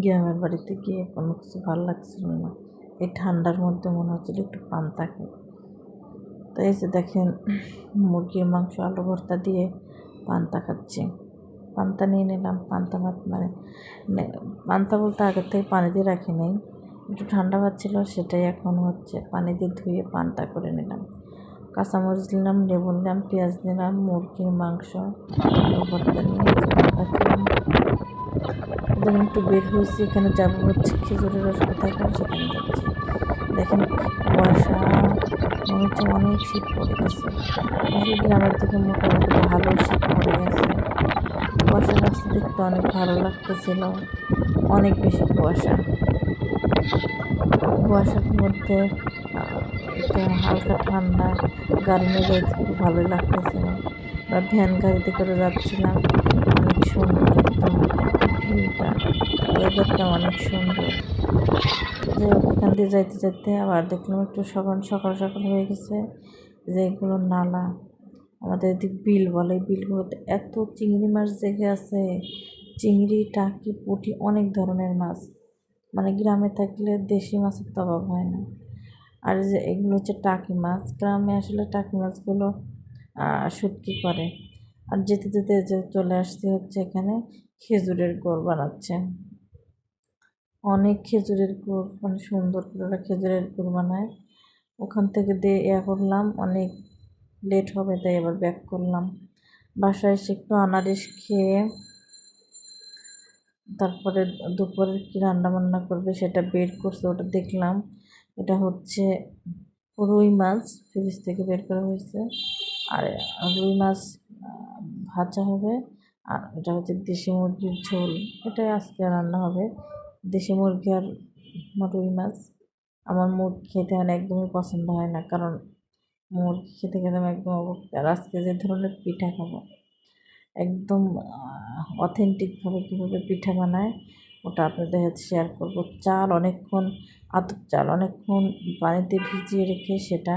গ্রামের বাড়িতে গিয়ে কোনো কিছু ভালো লাগছিল না। এই ঠান্ডার মধ্যে মনে হচ্ছিল একটু পান্তা খাই। তো যে দেখেন, মুরগির মাংস, আলু ভর্তা দিয়ে পান্তা খাচ্ছি। পান্তা নিয়ে নিলাম, পান্তা ভাত মানে পান্তা বলতে আগের থেকে পানি দিয়ে রাখি নাই। একটু ঠান্ডা ভাত ছিল, সেটাই এখন হচ্ছে পানি দিয়ে ধুয়ে পান্তা করে নিলাম। কাঁচামরিচ নিলাম, লেবু নিলাম, পেঁয়াজ নিলাম, মুরগির মাংস, আলু ভর্তা নিয়ে পান্তা খেলাম দেখেন একটু বের হয়েছি, এখানে যাব হচ্ছে খেজুরের রস কোথায় পাবো সেখানে যাচ্ছি। দেখেন কুয়াশা, মনে হচ্ছে অনেক শীত পড়ে গেছে। আসলে গ্রামের থেকে মোটামুটি ভালো শীত পড়ে গেছে। কুয়াশা রাস্তা দেখতে অনেক ভালো লাগতেছিল, অনেক বেশি কুয়াশা। কুয়াশার মধ্যে একটা হালকা ঠান্ডা, গাড়ি নিয়ে যাইতে খুব ভালোই লাগতেছিল। বা ভ্যান গাড়িতে করে যাচ্ছিলাম, অনেক সুন্দর একদম। ভিউটা ওয়েদারটা অনেক সুন্দর। যে ওখান দিয়ে যাইতে যাইতে আবার দেখলাম একটু সকাল সকাল সকাল হয়ে গেছে যে এগুলো নালা। আমাদের এদিক বিল বলে বিলগুলোতে এত চিংড়ি মাছ দেখে আছে। চিংড়ি, টাকি, পুঁটি অনেক ধরনের মাছ। মানে গ্রামে থাকলে দেশি মাছের তো অভাব হয় না। আর যে এগুলো হচ্ছে টাকি মাছ। গ্রামে আসলে টাকি মাছগুলো শুটকি করে। আর যেতে যেতে চলে আসতে হচ্ছে এখানে খেজুরের গুড় বানাচ্ছে। অনেক খেজুরের গুড় মানে সুন্দর করে ওরা খেজুরের গুড় বানায়। ওখান থেকে দিয়ে ইয়া করলাম, অনেক লেট হবে তাই এবার ব্যাক করলাম। বাসায় এসে একটু আনারিস খেয়ে তারপরে দুপুরের কী রান্না বান্না করবে সেটা বের করছে, ওটা দেখলাম। এটা হচ্ছে রুই মাছ, ফ্রিজ থেকে বের করা হয়েছে। আর রুই মাছ ভাজা হবে। আর এটা হচ্ছে দেশি মুরগির ঝোল। এটাই আজকে রান্না হবে। দেশি মুরগি আর রুই মাছ। আমার মুরগি খেতে মানে একদমই পছন্দ হয় না, কারণ মুরগি খেতে খেতে আমি একদম আর আজকে যে ধরনের পিঠা খাব, একদম অথেন্টিকভাবে কীভাবে পিঠা বানায়, ওটা আপনাদের সাথে শেয়ার করব। চাল অনেকক্ষণ, আতপ চাল অনেকক্ষণ পানিতে ভিজিয়ে রেখে সেটা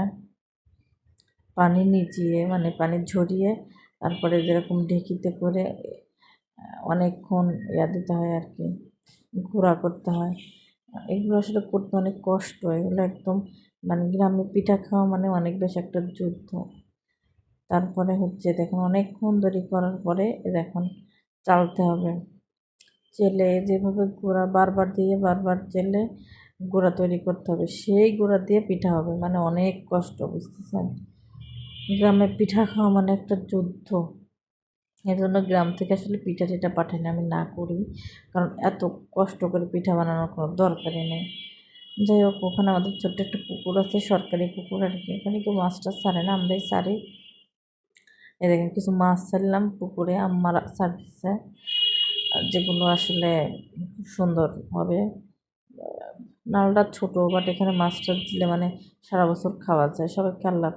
পানি নিচিয়ে মানে পানি ঝরিয়ে তারপরে যেরকম ঢেঁকিতে করে অনেকক্ষণ ইয়া দিতে হয় আর কি গুঁড়া করতে হয়। এগুলো আসলে করতে অনেক কষ্ট, এগুলো একদম মানে গ্রামে পিঠা খাওয়া মানে অনেক বেশ একটা যুদ্ধ। তারপরে হচ্ছে দেখুন অনেকক্ষণ দেরি করার পরে এ দেখুন চালতে হবে। চেলে যেভাবে গুঁড়া বারবার দিয়ে বারবার চেলে গুঁড়া তৈরি করতে হবে, সেই গুঁড়া দিয়ে পিঠা হবে মানে অনেক কষ্ট, বুঝতেছেন? গ্রামে পিঠা খাওয়া মানে একটা যুদ্ধ। এর জন্য গ্রাম থেকে আসলে পিঠা টিঠা পাঠাই না, আমি না করি। কারণ এত কষ্ট করে পিঠা বানানোর কোনো দরকারই নেই। যাই হোক, ওখানে আমাদের ছোট্ট একটা পুকুর আছে, সরকারি পুকুর আর কি। এখানে কেউ মাছ টাছ ছাড়ে না, আমরাই ছাড়ি। এই দেখেন, কিছু মাছ ছাড়লাম পুকুরে আমার দিচ্ছে যেগুলো আসলে সুন্দর হবে। নালটা ছোটো বাট এখানে মাছটা দিলে মানে সারা বছর খাওয়া যায়। সবাইকে আল্লাহ